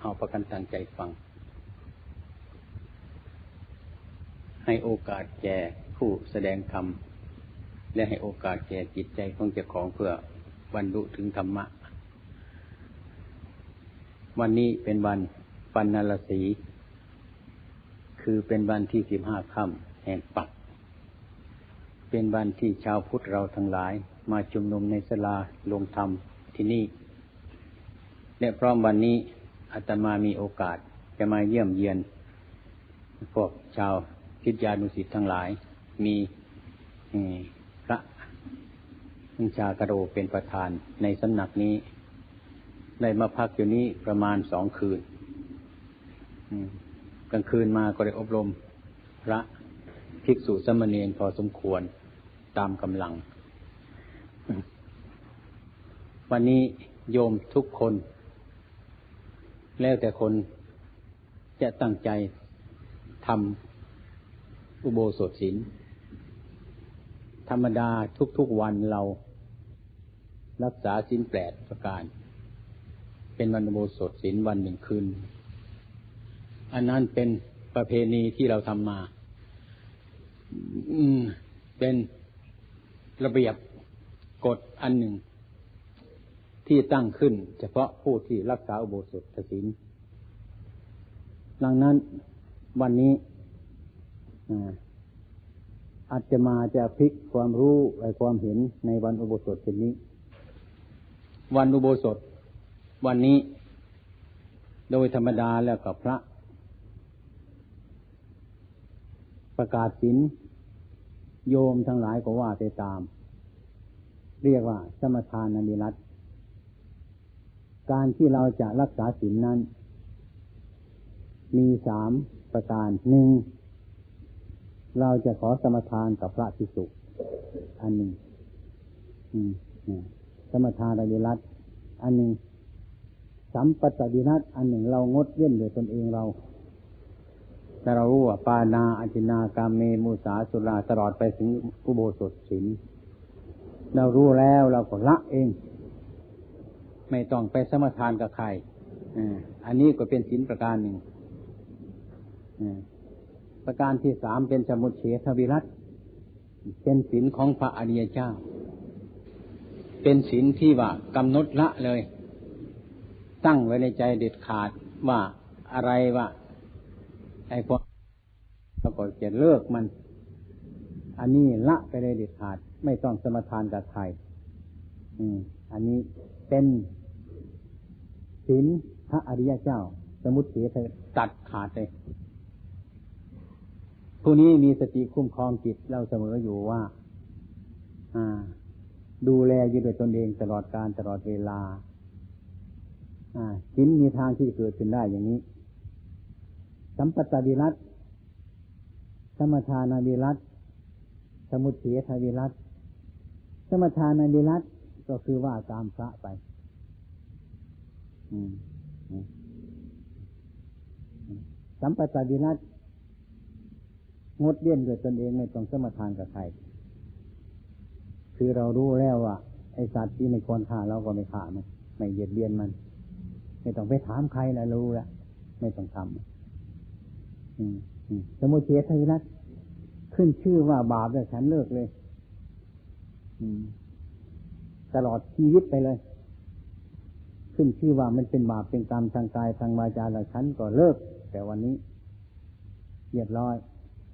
เอาประกันตั้งใจฟัง ให้โอกาสแก่ผู้แสดงธรรม และให้โอกาสแก่จิตใจของเจ้าของเพื่อบรรลุถึงธรรมะ วันนี้เป็นวันปันนรสี คือเป็นวันที่สิบห้าค่ำแห่งปัก เป็นวันที่ชาวพุทธเราทั้งหลายมาชุมนุมในสลาลงธรรมที่นี่ และพร้อมวันนี้อาตมามีโอกาสจะมาเยี่ยมเยียน พวกชาวคิดยานุสิตทั้งหลาย มีพระนิชากระโดเป็นประธานในสำนักนี้ ได้มาพักอยู่นี้ประมาณสองคืนกลางคืนมาก็ได้อบรม พระภิกษุสมณีนพอสมควรตามกำลัง วันนี้โยมทุกคน แล้วแต่คนจะตั้งใจทำอุโบสถศีลธรรมดาทุกๆวันเรารักษาศีลแปดประการ เป็นวันอุโบสถศีลวันหนึ่งคืน อันนั้นเป็นประเพณีที่เราทำมาเป็นระเบียบกฎอันหนึ่ง ที่ตั้งขึ้น เฉพาะผู้ที่รักษาอุโบสถศีลดังนั้นวันนี้อาจจะมาจะพลิกความรู้และความเห็นในวันอุโบสถเช่นนี้ วันอุโบสถ วันนี้ โดยธรรมดาแล้วกับพระ ประกาศศีลโยมทั้งหลายก็ว่าไปตาม เรียกว่าสมทานนิรัต การที่เราจะรักษาศีลนั้น มีสามประการหนึ่งเราจะขอสมทานกับพระภิกษุอันหนึ่งสมทานระเวรัตอันหนึ่งสัมปตดินัตอันหนึ่งเรางดเว้นโดยตนเองเราแต่เรารู้ว่าปานาอจินากามเมมุสาสุราตลอดไปถึงอุโบสถศีลเรารู้แล้วเราก็ละเอง ไม่ต้องไปสมทานกับใครอันนี้ก็เป็นศีลประการหนึ่งประการที่สามเป็นสมุทเฉทวิรัตเป็นศีลของพระอริยเจ้า เป็นศีลที่ว่ากำหนดละเลย ตั้งไว้ในใจเด็ดขาดว่าอะไรว่าไอ้พวกเราก็จะเลิกมัน อันนี้ละไปเลยเด็ดขาด ไม่ต้องสมทานกับใครอืมอันนี้เป็น ศีลพระอริยเจ้า สมุติเสตัดขาดเลยผู้นี้มีสติคุ้มครองจิตเราเสมออยู่ว่า อ่า ดูแลอยู่ด้วยตนเองตลอดการตลอดเวลา อ่าศีลมีทางที่เกิดขึ้นได้อย่างนี้ สัมปตวิรัตสมทานาวิรัตสมุทเฉทวิรัตสมทานาวิรัตก็คือว่าตามพระไป สัมปตาดินัตงดเลี่ยนด้วยตนเองไม่ต้องสมทานกับใคร คือเรารู้แล้วว่าไอสัตว์ที่ไม่ควรฆ่าเราก็ไม่ฆ่ามัน ไม่เหยียดเบียนมัน ไม่ต้องไปถามใครนะรู้แล้วไม่ต้องทำสมุเฉทวินัตขึ้นชื่อว่าบาปแล้วฉันเลิกเลยตลอดชีวิตไปเลย ขึ้นชื่อว่ามันเป็นบาปเป็นกรรมทางกายทางวาจาแล้วฉันก็เลิก แต่วันนี้เรียบร้อย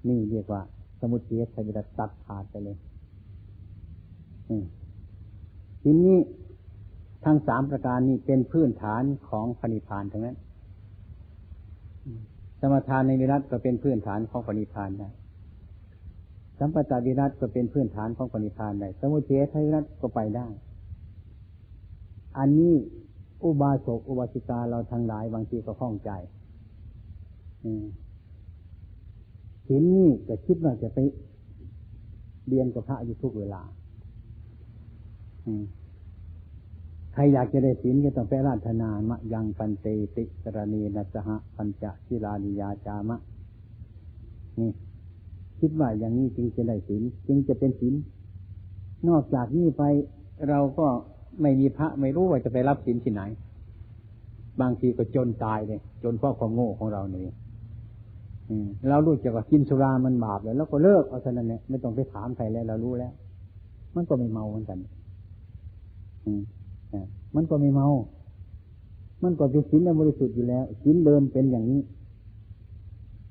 นี่เรียกว่า สมุทเทศวิรัตตัดขาดไปเลยทีนี้ทั้งสามประการนี้เป็นพื้นฐานของพนิพานทั้งนั้น สมทานในวิรัตก็เป็นพื้นฐานของปณิพานได้สัมปตาวิรัตก็เป็นพื้นฐานของปณิพานได้ สมุทเทศวิรัตก็ไปได้ อันนี้ อุบาสกอุบาสิกาเราทั้งหลายบางทีก็ข้องใจศีลนี่จะคิดว่าจะไปเรียนกับพระอยู่ทุกเวลาใครอยากจะได้ศีลก็ต้องไปราธนามะยังปันเตติสรณีนัสหะปัญจศิลานิยาจามะ นี่ คิดว่าอย่างนี้จึงจะได้ศีลจึงจะเป็นศีลนอกจากนี้ไปเราก็ ไม่มีพระไม่รู้ว่าจะไปรับศีลที่ไหน บางทีก็จนตายเลย จนเพราะความโง่ของเราเนี่ยเรารู้จักว่ากินสุรามันบาปเลยแล้วก็เลิกเอาเท่านั้นเนี่ยไม่ต้องไปถามใครแล้วเรารู้แล้ว มันก็ไม่เมาเหมือนกันมันก็ไม่เมา มันก็เป็นศีลบริสุทธิ์อยู่แล้วศีลเดิมเป็นอย่างนี้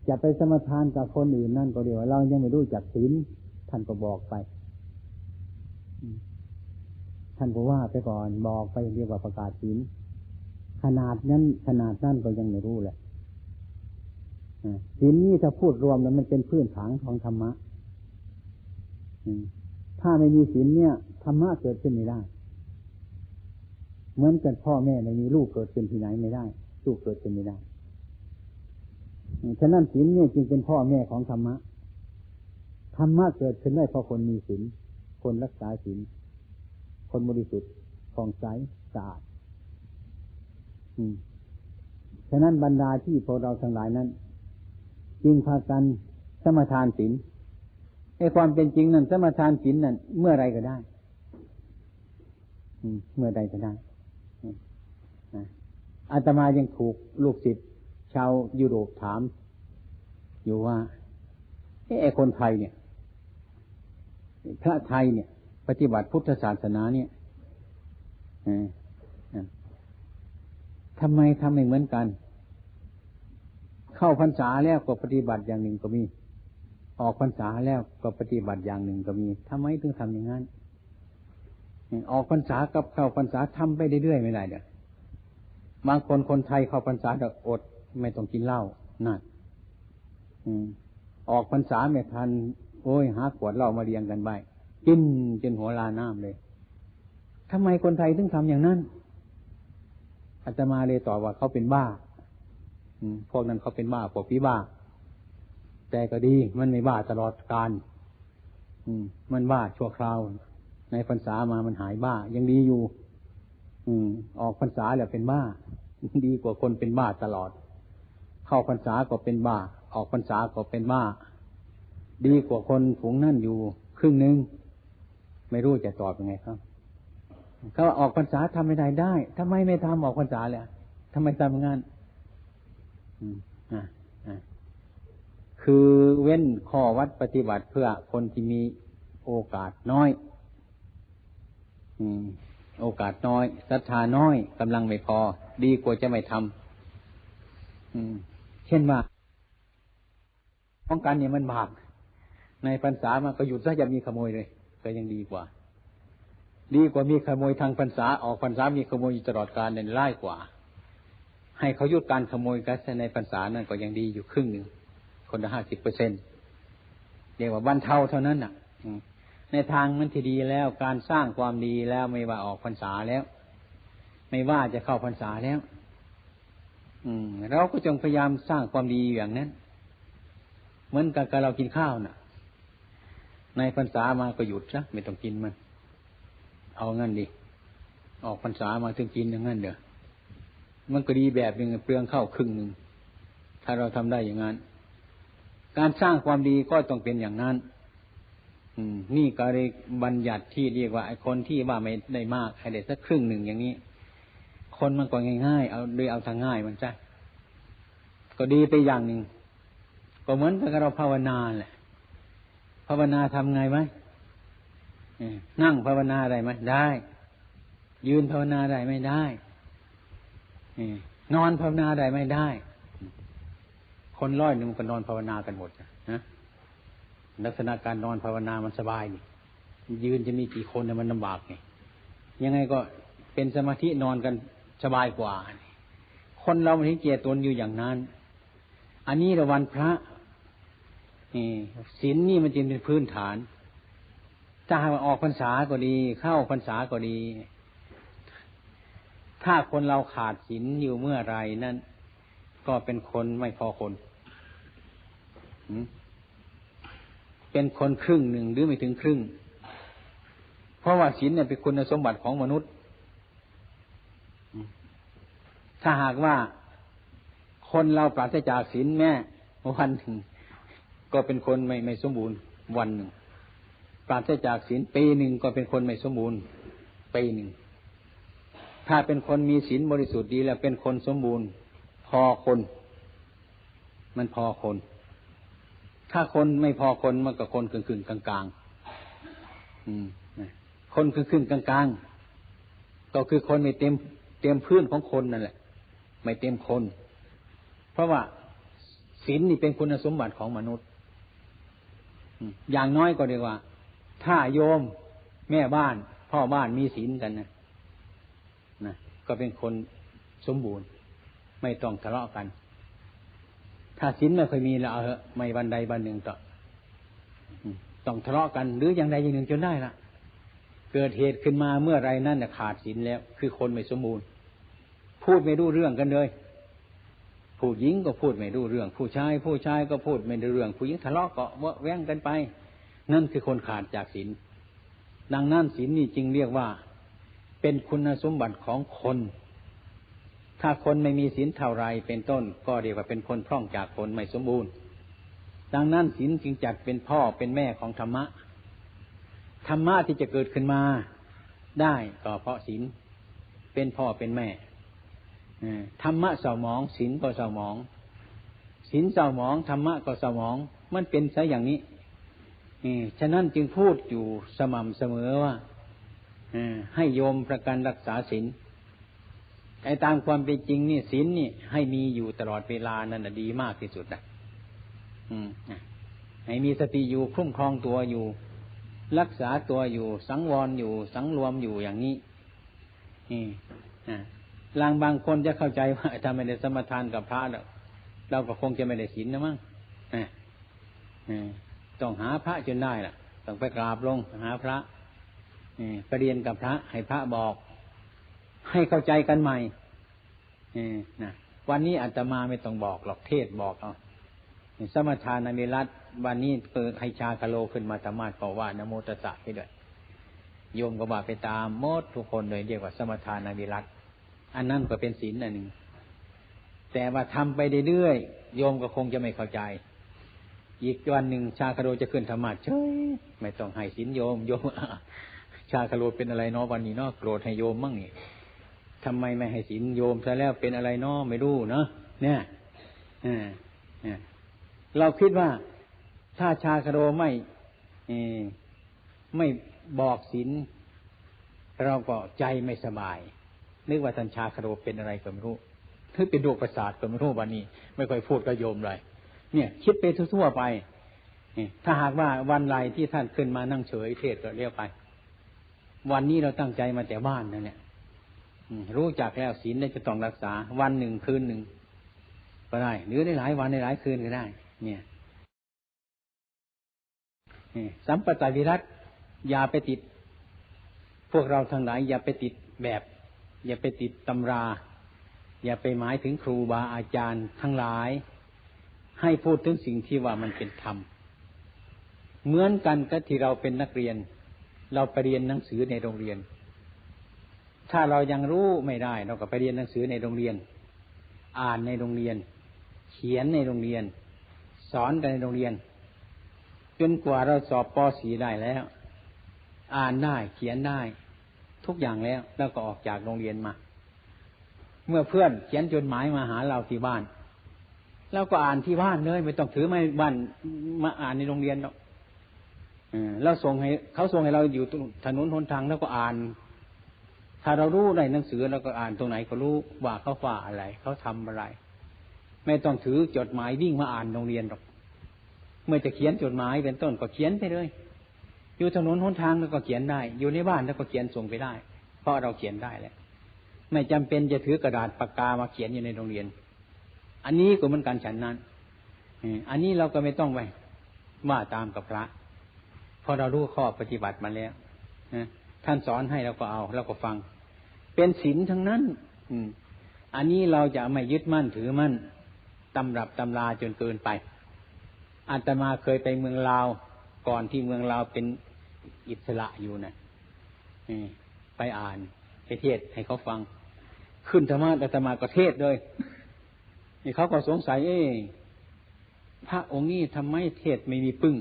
จะไปสมทานกับคนอื่นนั่นก็เดียวเรายังไม่รู้จักศีลท่านก็บอกไป ท่านก็ว่าไปก่อนบอกไปเรียกว่าประกาศศีลขนาดนั้นขนาดนั้นก็ยังไม่รู้แหละศีลนี้ถ้าพูดรวมแล้วมันเป็นพื้นฐานของธรรมะถ้าไม่มีศีลเนี่ยธรรมะเกิดขึ้นไม่ได้ เหมือนกันพ่อแม่ไม่มีลูกเกิดขึ้นที่ไหนไม่ได้ ลูกเกิดขึ้นไม่ได้ฉะนั้นศีลเนี่ยจึงเป็นพ่อแม่ของธรรมะธรรมะเกิดขึ้นได้เพราะคนมีศีลคนรักษาศีล คนบริสุทธิ์ผ่องใสสะอาดฉะนั้นบรรดาที่พวกเราทั้งหลายนั้น จึงพากันสมทานศีลไอความเป็นจริงนั้นสมทานศีลนั้นเมื่อไรก็ได้เมื่อใดก็ได้อาตมายังถูกลูกศิษย์ชาวยุโรปถาม อยู่ว่าไอ้คนไทยเนี่ย พระไทยเนี่ย ปฏิบัติพุทธศาสนาเนี่ยทำไมทำไม่เหมือนกัน เข้าพรรษาแล้วก็ปฏิบัติอย่างหนึ่งก็มี ออกพรรษาแล้วก็ปฏิบัติอย่างหนึ่งก็มีทำไมถึงทำอย่างนั้นออกพรรษากับเข้าพรรษาทำไปเรื่อยๆไม่ได้เด้อบางคนคนไทยเข้าพรรษาจะอด ไม่ต้องกินเหล้านั่นออกพรรษาไม่ทัน โอ้ยหาขวดเหล้ามาเรียงกันไป กินจนหัวลาน้ำเลยทำไมคนไทยถึงทำอย่างนั้นอาตมาเลยตอบว่าเขาเป็นบ้าพวกนั้นเขาเป็นบ้าพวกพี่บ้า แต่ก็ดี มันไม่บ้าตลอดการมันบ้าชั่วคราว ในพรรษามามันหายบ้า ยังดีอยู่ อืม ออกพรรษาแล้วเป็นบ้า ดีกว่าคนเป็นบ้าตลอด เข้าพรรษาก็เป็นบ้า ออกพรรษาก็เป็นบ้า ดีกว่าคนฝูงนั่นอยู่ ครึ่งหนึ่ง ไม่รู้จะตอบยังไงครับเขาออกพรรษาทำไม่ได้ได้ทำไมไม่ทำออกพรรษาเลยทำไมทำงานคือเว้นข้อวัดปฏิบัติเพื่อคนที่มีโอกาสน้อยโอกาสน้อยศรัทธาน้อยกำลังไม่พอ ดีกว่าจะไม่ทำเช่นว่าป้องกันเนี่ยมันบาปในพรรษามาก็หยุดซะอย่ามีขโมยเลย ก็ยังดีกว่า ดีกว่ามีขโมยทางพรรษาออกพรรษามีขโมยอยู่ตลอดกาลเนี่ยร้ายกว่า ให้เขายุดการขโมยกันในพรรษานั่นก็ยังดีอยู่ครึ่งหนึ่งคนละห้าสิบเปอร์เซ็นเรียกว่าบันเทาเท่านั้นน่ะในทางมันที่ดีแล้วการสร้างความดีแล้วไม่ว่าออกพรรษาแล้ว ไม่ว่าจะเข้าพรรษาแล้ว อืม เราก็จงพยายามสร้างความดีอย่างนั้น เหมือนกับเรากินข้าวน่ะ ในพรรษามาก็หยุดซะไม่ต้องกินมัน เอางั้นดิออกพรรษามาถึงกินอย่างนั้นเด้อมันก็ดีแบบหนึ่งเปลืองข้าวครึ่งหนึ่งถ้าเราทำได้อย่างนั้น การสร้างความดีก็ต้องเป็นอย่างนั้น อืม นี่ก็เลยบัญญัติที่เรียกว่าไอ้คนที่ว่าไม่ได้มากให้ได้สักครึ่งหนึ่งอย่างนี้ คนมันก็ง่ายๆเอาเลยเอาทางง่ายมันจ้ะก็ดีไปอย่างหนึ่งก็เหมือนกับเราภาวนาแหละ ภาวนาทำไงไหมนั่งภาวนาได้ไหมได้ ยืนภาวนาได้ไม่ได้นอนภาวนาได้ไม่ได้ คนร้อยหนึ่งก็นอนภาวนากันหมดนะลักษณะการนอนภาวนามันสบายนี่ ยืนจะมีกี่คนเนี่ยมันลำบากไงยังไงก็เป็นสมาธินอนกันสบายกว่า คนเรามันถึงเกียรตนอยู่อย่างนั้น อันนี้ระวันพระ ศีลนี่มันจึงเป็นพื้นฐาน ถ้าหากออกพรรษาก็ดี เข้าพรรษาก็ดี ถ้าคนเราขาดศีลอยู่เมื่อไรนั่นก็เป็นคนไม่พอคน เป็นคนครึ่งหนึ่งหรือไม่ถึงครึ่ง เพราะว่าศีลเนี่ยเป็นคุณสมบัติของมนุษย์ ถ้าหากว่าคนเราปราศจากศีลแม่วันหนึ่ง ก็เป็นคนไม่ไม่สมบูรณ์วันหนึ่งปราศจากศีลปีหนึ่งก็เป็นคนไม่สมบูรณ์ปีหนึ่งถ้าเป็นคนมีศีลบริสุทธิ์ดีแล้วเป็นคนสมบูรณ์ พอคน มันพอคน ถ้าคนไม่พอคนมันก็คนครึ่งครึ่งกลางกลางคนครึ่งครึ่งกลางกลางก็คือคนไม่เต็มเต็มพื้นของคนนั่นแหละ ไม่เต็มคน เพราะว่าศีลนี่เป็นคุณสมบัติของมนุษย์ อย่างน้อยก็เรียกว่า ถ้าโยมแม่บ้าน พ่อบ้านมีศีลกันนะนะก็เป็นคนสมบูรณ์ ไม่ต้องทะเลาะกัน ถ้าศีลไม่เคยมีแล้วเอาเหอะไม่วันใดวันหนึ่งต่อต้องทะเลาะกันหรืออย่างใดอย่างหนึ่งจนได้ละเกิดเหตุขึ้นมาเมื่อไรนั่นขาดศีลแล้ว คือคนไม่สมบูรณ์ พูดไม่รู้เรื่องกันเลย ผู้หญิงก็พูดไม่รู้เรื่อง ผู้ชาย ผู้ชายก็พูดไม่รู้เรื่อง ผู้หญิงทะเลาะก็วแว้งกันไป นั่นคือคนขาดจากศีลดังนั้นศีลนี่จึงเรียกว่า เป็นคุณสมบัติของคน ถ้าคนไม่มีศีลเท่าไรเป็นต้น ก็เรียกว่าเป็นคนพร่องจากคนไม่สมบูรณ์ ดังนั้นศีลจึงจัดเป็นพ่อเป็นแม่ของธรรมะธรรมะที่จะเกิดขึ้นมา ได้ก็เพราะศีลเป็นพ่อเป็นแม่ ธรรมะเศร้าหมองศีลก็เศร้าหมองศีลเศร้าหมองธรรมะก็เศร้าหมอง มันเป็นซะอย่างนี้ฉะนั้นจึงพูดอยู่สม่ำเสมอว่าให้โยมประกันรักษาศีลไอ้ตามความเป็นจริงนี่ศีลนี่ ให้มีอยู่ตลอดเวลานั่นดีมากที่สุดนะให้มีสติอยู่คุ้มครองตัวอยู่ รักษาตัวอยู่ สังวรอยู่ สังรวมอยู่อย่างนี้นี่ ลางบางคนจะเข้าใจว่าถ้าไม่ได้สมทานกับพระแล้วเราก็คงจะไม่ได้ศีลนะมั้งต้องหาพระจนได้ล่ะ ต้องไปกราบลงหาพระไปเรียนกับพระ ให้พระบอก ให้เข้าใจกันใหม่นะวันนี้อาตมาไม่ต้องบอกหรอกเทศบอกเอาสมทานนามิรัตวันนี้เปิดให้ชาคาโลขึ้นมาธรรมาก็ว่านโมตสะไปด้วยโยมก็ว่าไปตามมดทุกคนเลยเรียกว่าสมทานนามิรัต อันนั้นก็เป็นศีลอันหนึ่ง แต่ว่าทำไปเรื่อยๆโยมก็คงจะไม่เข้าใจ อีกวันหนึ่งชาคาโรจะขึ้นธรรมะเฉยไม่ต้องให้ศีลโยมโยมชาคาโรเป็นอะไรเนาะวันนี้เนาะโกรธให้โยมมั่งนี่ทำไมไม่ให้ศีลโยมซะแล้วเป็นอะไรเนาะไม่รู้เนาะเนี่ยเราคิดว่าถ้าชาคาโรไม่ไม่บอกศีลเราก็ใจไม่สบาย นึกว่าท่านชาคโรเป็นอะไรก็ไม่รู้ถือเป็นโรคประสาทก็ไม่รู้วันนี้ ไม่ค่อยพูดกับโยมเลยเนี่ยคิดไปทั่วๆไปถ้าหากว่าวันไรที่ท่านขึ้นมานั่งเฉยเทศก็เรียกไป วันนี้เราตั้งใจมาแต่บ้านนั่นเนี่ยรู้จักแล้วศีลได้จะต้องรักษา วันหนึ่งคืนหนึ่งก็ได้ หรือในหลายวันในหลายคืนก็ได้ เนี่ยสัมปตาวิรัตอย่าไปติด พวกเราทั้งหลายอย่าไปติดแบบ อย่าไปติดตำรา อย่าไปหมายถึงครูบาอาจารย์ทั้งหลาย ให้พูดถึงสิ่งที่ว่ามันเป็นธรรม เหมือนกันกับที่เราเป็นนักเรียน เราไปเรียนหนังสือในโรงเรียน ถ้าเรายังรู้ไม่ได้ เราก็ไปเรียนหนังสือในโรงเรียน อ่านในโรงเรียน เขียนในโรงเรียน สอนกันในโรงเรียน จนกว่าเราสอบป .4 ได้แล้ว อ่านได้ เขียนได้ ทุกอย่างแล้ว แล้วก็ออกจากโรงเรียนมา เมื่อเพื่อนเขียนจดหมายมาหาเราที่บ้านเราก็อ่านที่บ้านเลยไม่ต้องถือไม่บ้านมาอ่านในโรงเรียนหรอกเราส่งให้เขาส่งให้เราอยู่ถนนหนทางแล้วก็อ่าน ถ้าเรารู้ในหนังสือเราก็อ่านตรงไหนก็รู้ว่าเขาฝ่าอะไร เขาทำอะไร ไม่ต้องถือจดหมายวิ่งมาอ่านโรงเรียนหรอก เมื่อจะเขียนจดหมายเป็นต้นก็เขียนไปเลย อยู่ถนนหนทางแล้วก็เขียนได้ อยู่ในบ้านแล้วก็เขียนส่งไปได้ เพราะเราเขียนได้แหล้วไม่จำเป็นจะถือกระดาษปากกามาเขียนอยู่ในโรงเรียน อันนี้ก็เหมือนกันฉันนั้นอันนี้เราก็ไม่ต้องไปว่าตามกับพระพอเรารู้ข้อปฏิบัติมาแล้วท่านสอนให้เราก็เอาเราก็ฟัง เป็นศีลทั้งนั้น อืม อันนี้เราจะไม่ยึดมั่นถือมั่นตำรับตำราจนเกินไปอาตมาเคยไปเมืองลาวก่อนที่เมืองเราเป็น อิสระอยู่นะไปอ่านไปเทศให้เขาฟัง ขึ้นธรรมะแต่ธรรมาก็เทศเลยนี่เขาก็สงสัย เอ๊พระองค์นี้ทำไมเทศไม่มีปึ้ง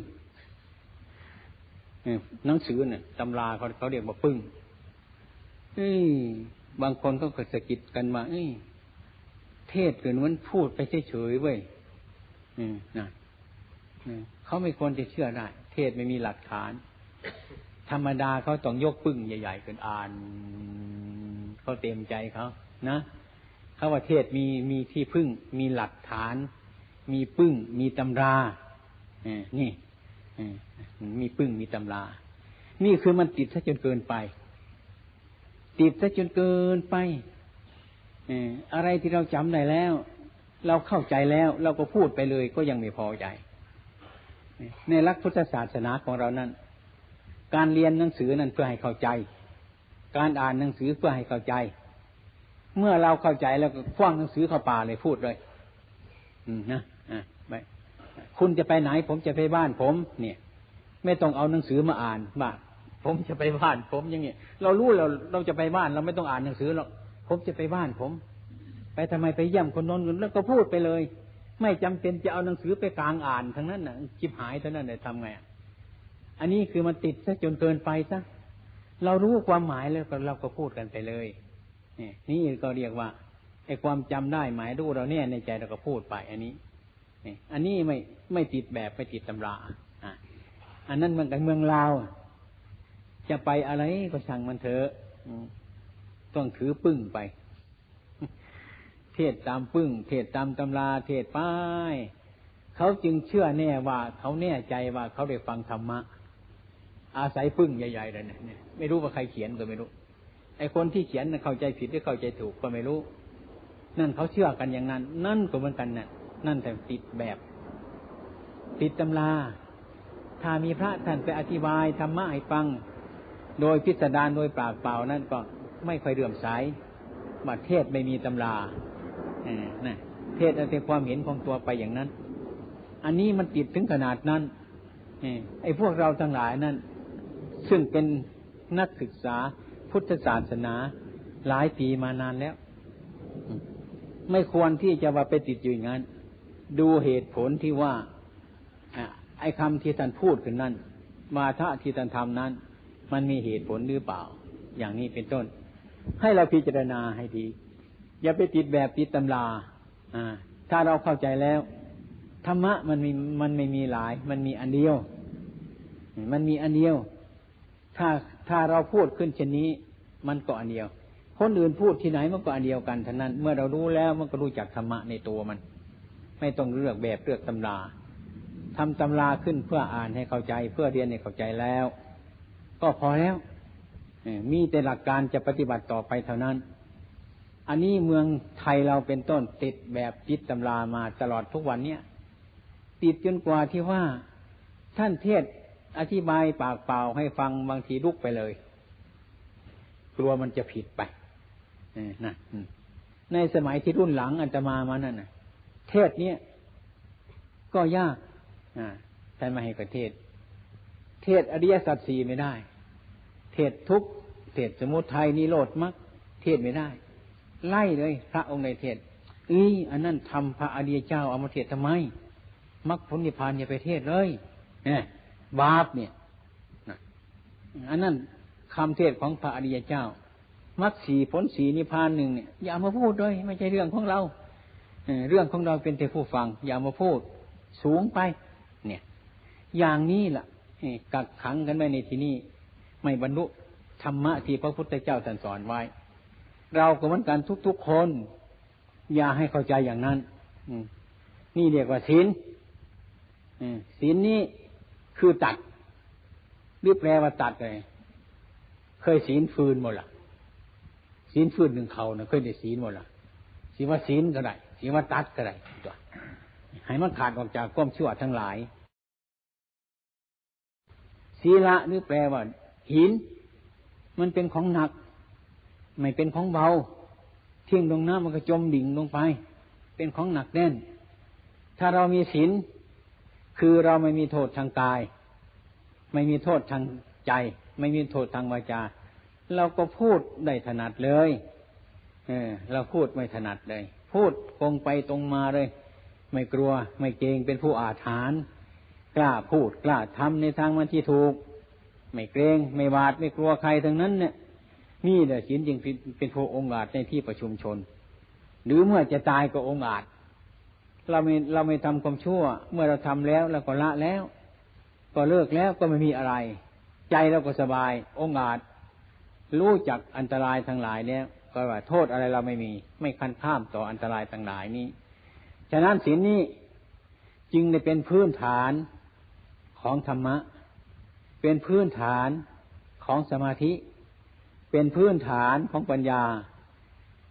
หนังสือเนี่ยตำราเขาเขาเรียกว่าปึ้งบางคนก็เกิดสะกิดกันมา เอ้ยเทศเกินมันพูดไปเฉยๆเว้ยนะเขาไม่ควรจะเชื่อได้ เทศไม่มีหลักฐาน ธรรมดาเขาต้องยกปึ้งใหญ่ๆกันอ่านเขาเต็มใจเขานะเขาว่าเทศมีมีที่พึ่ง มีหลักฐาน มีปึ้ง มีตำราอนี่มีปึ้งมีตำรา นี่คือมันติดซะจนเกินไป ติดซะจนเกินไปอะไรที่เราจำได้แล้ว เราเข้าใจแล้ว เราก็พูดไปเลยก็ยังไม่พอใจ ในลักพุทธศาสนาของเรานั้น การเรียนหนังสือนั้นเพื่อให้เข้าใจ การอ่านหนังสือเพื่อให้เข้าใจ เมื่อเราเข้าใจแล้วก็คว้างหนังสือเข้าป่าเลยพูดเลย อืมนะอ่าไปคุณจะไปไหน ผมจะไปบ้านผม เนี่ย ไม่ต้องเอาหนังสือมาอ่านบ้านผมจะไปบ้าน ผมอย่างเงี้ยเรารู้เราเราจะไปบ้าน เราไม่ต้องอ่านหนังสือหรอกผมจะไปบ้านผม ไปทำไมไปเยี่ยมคนนนคนแล้วก็พูดไปเลย ไม่จำเป็นจะเอาหนังสือไปกลางอ่านทั้งนั้นน่ะจิบหายเท่านั้นเลยทำไงอั อันนี้คือมันติดซะจนเกินไปซะเรารู้ความหมายแล้วก็เราก็พูดกันไปเลยนี่นี่ก็เรียกว่าไอ้ความจำได้หมายรู้เราเนี่ยในใจเราก็พูดไปอันนี้นี่อันนี้ไม่ไม่ติดแบบไม่ติดตำราอะอันนั้นมันกับเมืองลาวจะไปอะไรก็สั่งมันเถอะต้องถือปึ้งไป เทศตามปึ้ง เทศตามตำรา เทศป้ายเขาจึงเชื่อแน่ว่า เขาแน่ใจว่าเขาได้ฟังธรรมะ อาศัยปึ้งใหญ่ๆเลยเนี่ยไม่รู้ว่าใครเขียนก็ไม่รู้ ไอ้คนที่เขียนเข้าใจผิดหรือเข้าใจถูกก็ไม่รู้ นั่นเขาเชื่อกันอย่างนั้น นั่นก็เหมือนกันน่ะ นั่นแต่ติดแบบติดตำรา ถ้ามีพระท่านไปอธิบายธรรมะให้ฟัง โดยพิสดารโดยปากเปล่านั่นก็ไม่ค่อยเรื่อมใสว่าเทศไม่มีตำราเอนะเทศเอาแต่ความเห็นของตัวไปอย่างนั้น อันนี้มันติดถึงขนาดนั้นไอ้พวกเราทั้งหลายนั้น ซึ่งเป็นนักศึกษาพุทธศาสนาหลายปีมานานแล้ว ไม่ควรที่จะว่าไปติดอยู่อย่างนั้น ดูเหตุผลที่ว่าไอ้คำที่ท่านพูดขึ้นนั้นมาทะที่ท่านทำนั้น มันมีเหตุผลหรือเปล่า อย่างนี้เป็นต้น ให้เราพิจารณาให้ดีอย่าไปติดแบบติดตำราอ่าถ้าเราเข้าใจแล้วธรรมะมันมีมันไม่มีหลาย มันมีอันเดียว มันมีอันเดียว ถ้าถ้าเราพูดขึ้นเช่นนี้ มันก็อันเดียว คนอื่นพูดที่ไหนมันก็อันเดียวกันทั้นั้น เมื่อเรารู้แล้วมันก็รู้จักธรรมะในตัวมัน ไม่ต้องเลือกแบบเลือกตำราทำตำราขึ้นเพื่ออ่านให้เข้าใจ เพื่อเรียนให้เข้าใจแล้ว ก็พอแล้วมีแต่หลักการจะปฏิบัติต่อไปเท่านั้น อันนี้เมืองไทยเราเป็นต้นติดแบบจิตตำรามาตลอดทุกวันเนี้ยติดจนกว่าที่ว่าท่านเทศ อธิบายปากเปล่าให้ฟังบางทีลุกไปเลย กลัวมันจะผิดไปนะในสมัยที่รุ่นหลังอันจะมามานั่นนะเทศเนี้ยก็ยากท่านมาให้ประเทศ เทศอริยสัจสี่ไม่ได้ เทศทุกเทศสมุทัยนิโรธมักเทศไม่ได้ ไล่เลย พระองค์ในเทศอีอันนั้นทำพระอริยเจ้าเอามาเทศทำไมมักผลนิพพานอย่าไปเทศเลยเนี่ย บาปเนี่ยอันนั้นคำเทศของพระอริยเจ้ามักสีผลสีนิพพานหนึ่งเนี่ยอย่ามาพูดเลยไม่ใช่เรื่องของเราเรื่องของเราเป็นแต่ผู้ฟัง อย่ามาพูดสูงไป เนี่ย อย่างนี้ล่ะกักขังกันไว้ในที่นี้ไม่บรรลุธรรมะที่พระพุทธเจ้าท่านสอนไว้ เราก็เหมือนกันทุกๆคน อย่าให้เข้าใจอย่างนั้นนี่เรียกว่าศีลศีลนี้ คือตัดหรือแปลว่าตัดเลยเคยศีลฟืนหมดละศีลฟืนหนึ่งเขานะเคยได้ศีลหมดละศีลว่าศีลก็ได้ศีลว่าตัดก็ได้ตัวให้มันขาดออกจากความชั่วทั้งหลายศีละหรือแปลว่า หิน มันเป็นของหนัก ไม่เป็นของเบาเที่ยงลงน้ำมันก็จมดิ่งลงไป เป็นของหนักแน่น ถ้าเรามีศีล คือเราไม่มีโทษทางกาย ไม่มีโทษทางใจ ไม่มีโทษทางวาจา เราก็พูดได้ถนัดเลย เออ เราพูดไม่ถนัดเลย พูดตรงไปตรงมาเลย ไม่กลัว ไม่เกรงเป็นผู้อาถรรพ์กล้าพูดกล้าทำในทางมันที่ถูก ไม่เกรงไม่หวาดไม่กลัวใครทั้งนั้นเนี่ยนี่แหละศีลจึงเป็นผู้องอาจในที่ประชุมชน หรือเมื่อจะตายก็องอาจ เราไม่เราไม่ทำความชั่ว เมื่อเราทำแล้วเราก็ละแล้ว ก็เลิกแล้วก็ไม่มีอะไร ใจเราก็สบาย องค์อาจรู้จักอันตรายทั้งหลายแล้วก็ว่าโทษอะไรเราไม่มี ไม่คันข้ามต่ออันตรายทั้งหลายนี้ ฉะนั้นศีลนี้จึงได้เป็นพื้นฐานของธรรมะ เป็นพื้นฐานของสมาธิ เป็นพื้นฐานของปัญญา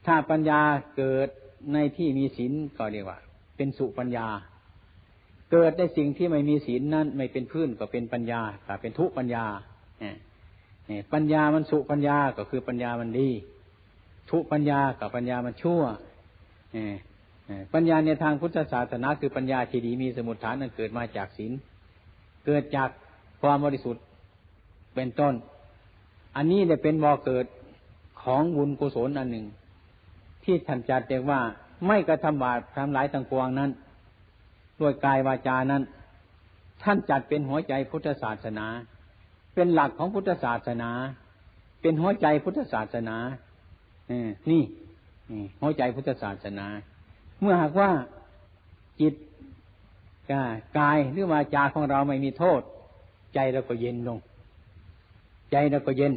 ถ้าปัญญาเกิดในที่มีศีลก็เรียกว่า เป็นสุปัญญา เกิดในสิ่งที่ไม่มีศีลนั้นไม่เป็นพื้นก็เป็นปัญญาก็เป็นทุปัญญาเนี่ยปัญญามันสุปัญญาก็คือปัญญามันดี ทุปัญญากับปัญญามันชั่วเนี่ยปัญญาในทางพุทธศาสนาคือปัญญาที่ดีมีสมุทฐานนั้นเกิดมาจากศีลเกิดจากความบริสุทธิ์เป็นต้น อันนี้ได้เป็นบ่อเกิดของบุญกุศลอันหนึ่ง ที่ท่านจัดเรียกว่า ไม่กระทำบาปทำหลายต่างปวงนั้นด้วยกายวาจานั้น ท่านจัดเป็นหัวใจพุทธศาสนา เป็นหลักของพุทธศาสนา เป็นหัวใจพุทธศาสนาเอนี่หัวใจพุทธศาสนา เมื่อหากว่าจิตกายหรือวาจาของเราไม่มีโทษ ใจเราก็เย็นลง ใจเราก็เย็น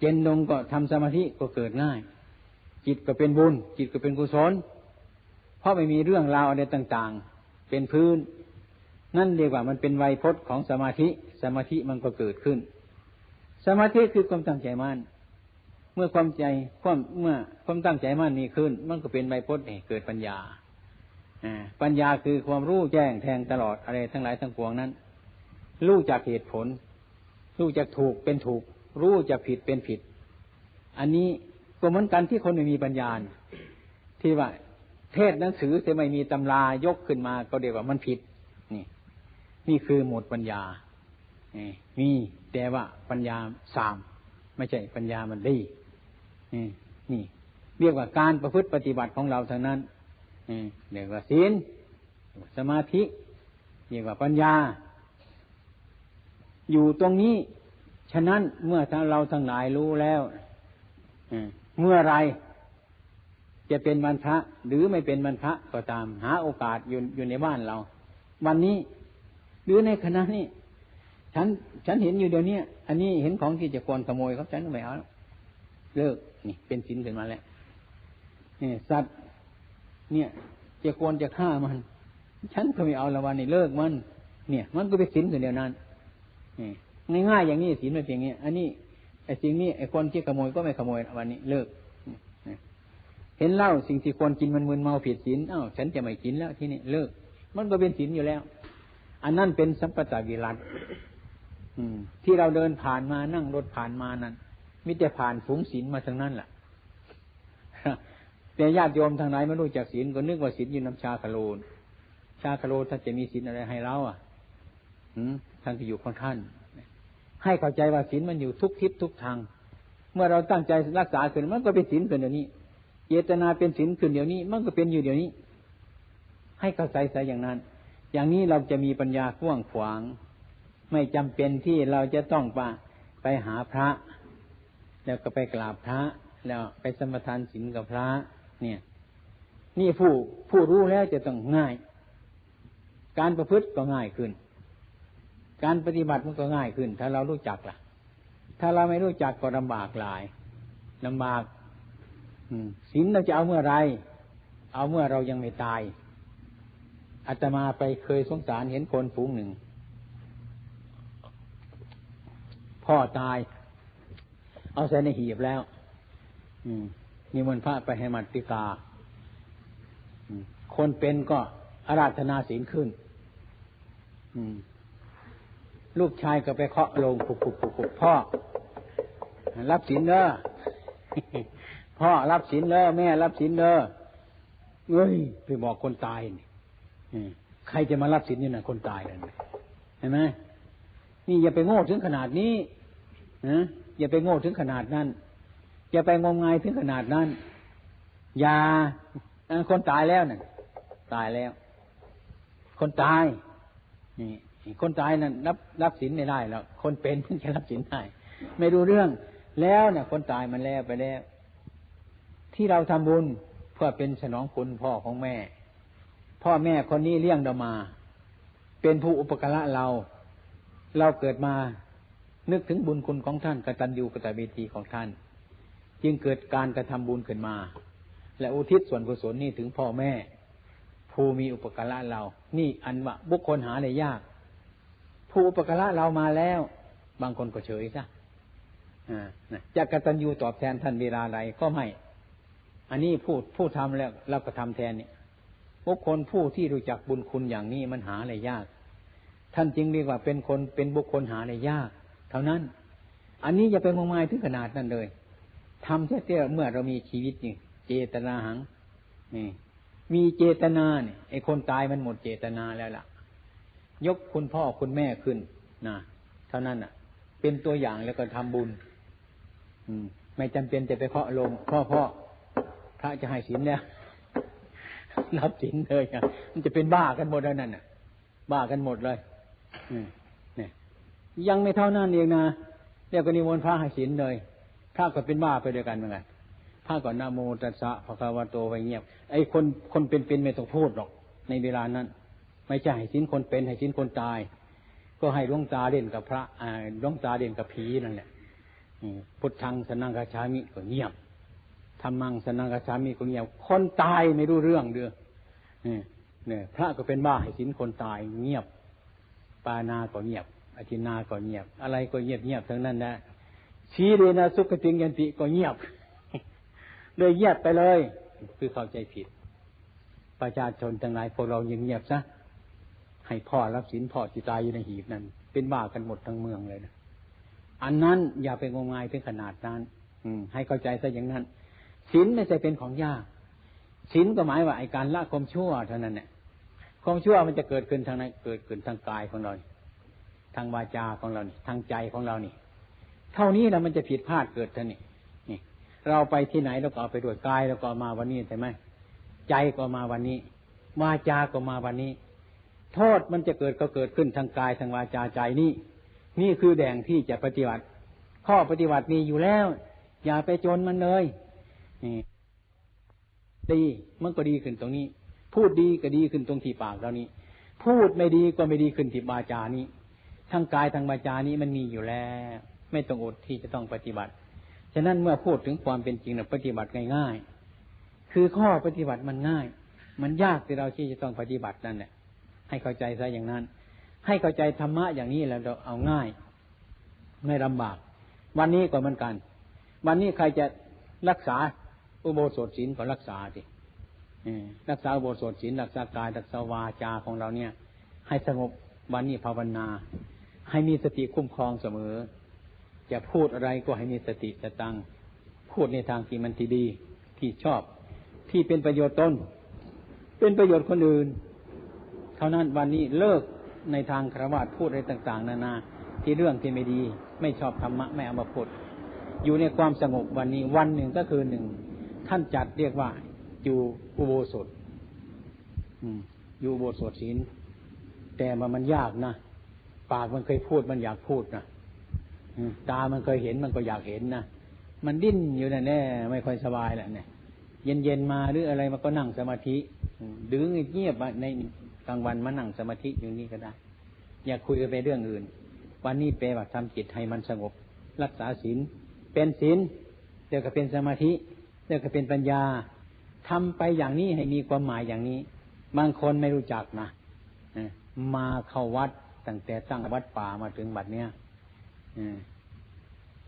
เย็นลงก็ทำสมาธิก็เกิดง่าย จิตก็เป็นบุญ จิตก็เป็นกุศล เพราะไม่มีเรื่องราวอะไรต่างๆ เป็นพื้น นั่นเรียกว่ามันเป็นไวยพจน์ของสมาธิ สมาธิมันก็เกิดขึ้น สมาธิคือความตั้งใจมั่นเมื่อความใจความเมื่อความตั้งใจมั่นมีขึ้น มันก็เป็นไวยพจน์เกิดปัญญาปัญญาคือความรู้แจ้งแทงตลอดอะไรทั้งหลายทั้งปวงนั้น รู้จากเหตุผล รู้จากถูกเป็นถูก รู้จากผิดเป็นผิด อันนี้ ก็เหมือนกันที่คนไม่มีปัญญาที่ว่า เทศหนังสือจะไม่มีตำรายกขึ้นมา ก็เรียกว่ามันผิด นี่ นี่คือหมดปัญญามีแต่ว่าปัญญาสามไม่ใช่ปัญญามันดีนี่ เรียกว่าการประพฤติปฏิบัติของเราเท่านั้นเรียกว่าศีลสมาธิ เรียกว่าปัญญา อยู่ตรงนี้ ฉะนั้นเมื่อเราทั้งหลายรู้แล้ว เมื่อไรจะเป็นบรรพะหรือไม่เป็นบรรพะก็ตาม หาโอกาสอยู่อยู่ในบ้านเรา วันนี้หรือในคณะนี้ฉันฉันเห็นอยู่เดี๋ยวนี้อันนี้เห็นของที่จะควรขโมยครับฉันก็ไม่เอาเลิกนี่เป็นสินขึ้นมาแล้วนี่สัตว์ เนี่ยจะควรจะฆ่ามัน ฉันก็ไม่เอาละวันนี้เลิกมัน เนี่ย มันก็ไปสินส่วนเดียวนั้นง่ายๆอย่างนี้สินไม่เพียงนี้อันนี้ ไอ้สิ่งนี้ไอ้คนที่ขโมยก็ไม่ขโมยวันนี้เลิกเห็นเหล้าสิ่งที่ควรกินมันมึนเมาผิดศีลอ้าวฉันจะไม่กินแล้วที่นี่เลิก มันก็เป็นศีลอยู่แล้ว อันนั้นเป็นสัมปตะวิรัตที่เราเดินผ่านมานั่งรถผ่านมานั้นมิแต่ผ่านฝูงศีลมาทั้งนั้นแหละแต่ญาติโยมทางไหนไม่รู้จักศีลก็นึกว่าศีลอยู่น้ำชาคาโลนชาคาโลท่านจะมีศีลอะไรให้เราอะท่านจะอยู่ของท่าน ให้เข้าใจว่าศีลมันอยู่ทุกทิศทุกทาง เมื่อเราตั้งใจรักษาขึ้นมันก็เป็นศีลขึ้นเดี๋ยวนี้ เจตนาเป็นศีลขึ้นเดี๋ยวนี้ มันก็เป็นอยู่เดี๋ยวนี้ ให้เข้าใจใส่อย่างนั้น อย่างนี้เราจะมีปัญญากว้างขวาง ไม่จำเป็นที่เราจะต้องไปไปหาพระ แล้วก็ไปกราบพระ แล้วไปสมทานศีลกับพระ เนี่ย นี่ผู้ผู้รู้แล้วจะต้องง่าย การประพฤติก็ง่ายขึ้น การปฏิบัติมันก็ง่ายขึ้น ถ้าเรารู้จักล่ะ ถ้าเราไม่รู้จักก็ลำบากหลายลำบากศีลเราจะเอาเมื่อไร เอาเมื่อเรายังไม่ตายอาตมาไปเคยสงสารเห็นคนฝูงหนึ่ง พ่อตาย เอาใส่ในหีบแล้วมนิมนพระไปให้มัติกาคนเป็นก็อาราธนาศีลขึ้น ลูกชายก็ไปเคาะลงปุกปุกปุกปุกพ่อ รับศีลเด้อพ่อรับศีลเด้อแม่รับศีลเด้อเฮ้ยไปบอกคนตายนี่ใครจะมารับศีลนี่นะคนตายเลยเห็นไหมนี่อย่าไปโง่ถึงขนาดนี้นะอย่าไปโง่ถึงขนาดนั้นจะไปงมงายถึงขนาดนั้น อย่าคนตายแล้วน่ะ ตายแล้ว คนตายนี่ คนตายนั้นรับรับสินไม่ได้แล้วคนเป็นเพิ่งจะรับสินได้ไม่รู้เรื่องแล้วเนี่ยคนตายมันแล้วไปแล้ว ที่เราทำบุญเพื่อเป็นสนองคุณพ่อของแม่ พ่อแม่คนนี้เลี้ยงเรามา เป็นผู้อุปการะเรา เราเกิดมานึกถึงบุญคุณของท่านกตัญญูกตเวทีของท่าน จึงเกิดการกระทำบุญขึ้นมา และอุทิศส่วนกุศลนี่ถึงพ่อแม่ ผู้มีอุปการะเรา นี่อันว่าบุคคลหาได้ยาก ผู้อุปการะเรามาแล้ว บางคนก็เฉยซะจะกตัญญูตอบแทนท่านเวลาใดก็ไม่ อันนี้ผู้ผู้ทำแล้วเราก็ทำแทนเนี่ยบุคคลผู้ที่รู้จักบุญคุณอย่างนี้มันหาอะไรยาก ท่านจึงเรียกว่าเป็นคนเป็นบุคคลหาอะไรยาก เท่านั้น อันนี้จะเป็นมายถึงขนาดนั้นเลยทำแค่เเมื่อเรามีชีวิตนี่เจตนาหังนี่มีเจตนาเนี่ยไอ้คนตายมันหมดเจตนาแล้วล่ะ ยกคุณพ่อคุณแม่ขึ้นนะเท่านั้นอะ เป็นตัวอย่างแล้วก็ทำบุญ อืม ไม่จำเป็นจะไปเคาะลงพ่อพ่อพระจะให้ศีลเนี่ยรับศีลเลยอะมันจะเป็นบ้ากันหมดแล้วนั่นอะ บ้ากันหมดเลยเนี่ยยังไม่เท่านั้นเองนะเรียกว่านิมนต์พระให้ศีลเลยพระก็เป็นบ้าไปด้วยกันเหมือนกันพระก่อนนาโมตัสสะภะคะวะโตไปเงียบ ไอ้คนคนเป็นเป็นไม่ต้องพูดหรอก ในเวลานั้น ไม่ใช่ให้สินคนเป็นให้สินคนตาย ก็ให้ดวงตาเด่นกับพระอ่าดวงตาเด่นกับผีนั่นแหละพุทธังสนังกาชามิก็เงียบธรรมังสนังกาชามิก็เงียบ คนตายไม่รู้เรื่องเด้อเนี่ยพระก็เป็นบ้าให้สินคนตายเงียบ ปานาก็เงียบอธินาก็เงียบ อะไรก็เงียบเงียบทั้งนั้นนะชีเรนะสุขติงยันติก็เงียบเลยเงียบไปเลย คือเข้าใจผิด ประชาชนทั้งหลายพวกเรายังเงียบซะ ให้พ่อรับสินพ่อจิตายอยู่ในหีบนั้น เป็นบ้ากันหมดทั้งเมืองเลยนะอันนั้นอย่าไปงมงายถึงขนาดนั้น อืม ให้เข้าใจซะอย่างนั้นสินไม่ใช่เป็นของยากสินก็หมายว่าไอการละความชั่วเท่านั้นเนี่ยความชั่วมันจะเกิดขึ้นทางไหนเกิดขึ้นทางกายของเรา ทางวาจาของเรา ทางใจของเรานี่ เท่านี้แล้วมันจะผิดพลาดเกิดท่านี่นี่ เราไปที่ไหนเราก็เอาไปด้วยกายเราก็มาวันนี้ใช่ไหมใจก็มาวันนี้วาจาก็มาวันนี้ โทษมันจะเกิดก็เกิดขึ้นทางกายทางวาจาใจนี่นี่คือแดงที่จะปฏิบัติ ข้อปฏิบัติมีอยู่แล้ว อย่าไปจนมันเลยนี่ดีมันก็ดีขึ้นตรงนี้ พูดดีก็ดีขึ้นตรงที่ปากเรานี้ พูดไม่ดีก็ไม่ดีขึ้นที่วาจานี้ทั้งกายทางวาจานี้มันมีอยู่แล้ว ไม่ต้องอดที่จะต้องปฏิบัติ ฉะนั้นเมื่อพูดถึงความเป็นจริงนะปฏิบัติง่ายๆคือข้อปฏิบัติมันง่าย มันยากที่เราที่จะต้องปฏิบัตินั่นแหละ ให้เข้าใจซะอย่างนั้น ให้เข้าใจธรรมะอย่างนี้แล้วเราเอาง่าย ไม่ลำบาก วันนี้ก็เหมือนกัน วันนี้ใครจะรักษาอุโบสถศีลก็รักษาสิรักษาอุโบสถศีลรักษากายรักษาวาจาของเราเนี่ย ให้สงบวันนี้ภาวนา ให้มีสติคุ้มครองเสมอ จะพูดอะไรก็ให้มีสติสตังพูดในทางที่มันที่ดีที่ชอบ ที่เป็นประโยชน์ตนเป็นประโยชน์คนอื่น เท่านั้นวันนี้เลิกในทางครวญพูดอะไรต่าง ๆ นานา ที่เรื่องที่ไม่ดีไม่ชอบธรรมะไม่เอามาพูดอยู่ในความสงบวันนี้วันหนึ่งก็คือหนึ่งท่านจัดเรียกว่าอยู่อุโบสถอยู่อุโบสถศีลแต่มันมันยากนะปากมันเคยพูดมันอยากพูดนะตามันเคยเห็นมันก็อยากเห็นนะมันดิ้นอยู่น่แน่ไม่ค่อยสบายแหละเนี่ยเย็นๆมาหรืออะไรมันก็นั่งสมาธิดื้อเงียบใน กลางวันมานั่งสมาธิอยู่นี่ก็ได้ อย่าคุยกันไปเรื่องอื่น วันนี้แปลว่าทำจิตให้มันสงบ รักษาศีลเป็นศีลเดี๋ยวก็เป็นสมาธิเดี๋ยวก็เป็นปัญญาทำไปอย่างนี้ให้มีความหมายอย่างนี้ บางคนไม่รู้จักนะมาเข้าวัดตั้งแต่ตั้งวัดป่ามาถึงบัดเนี้ย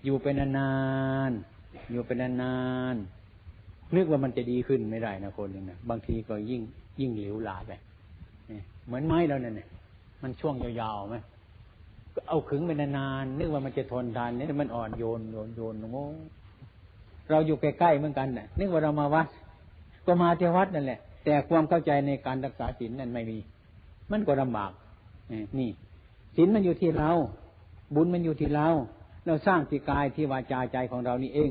อยู่เป็นนานๆอยู่เป็นนานๆนึกว่ามันจะดีขึ้นไม่ได้นะคนหนึ่งนะบางทีก็ยิ่งยิ่งเหลวหลาไป เหมือนไม้แล้วเนี่ยมันช่วงยาวๆไหมก็เอาขึงไปนานๆนึกว่ามันจะทนทานเนี่ยมันอ่อนโยนโยนโยนโง่เราอยู่ใกล้ๆเหมือนกันน่ะ นึกว่าเรามาวัด ก็มาที่วัดนั่นแหละ แต่ความเข้าใจในการรักษาศีลนั้นไม่มี มันก็ลำบากนี่ศีลมันอยู่ที่เรา บุญมันอยู่ที่เรา เราสร้างที่กายที่วาจาใจของเรานี่เอง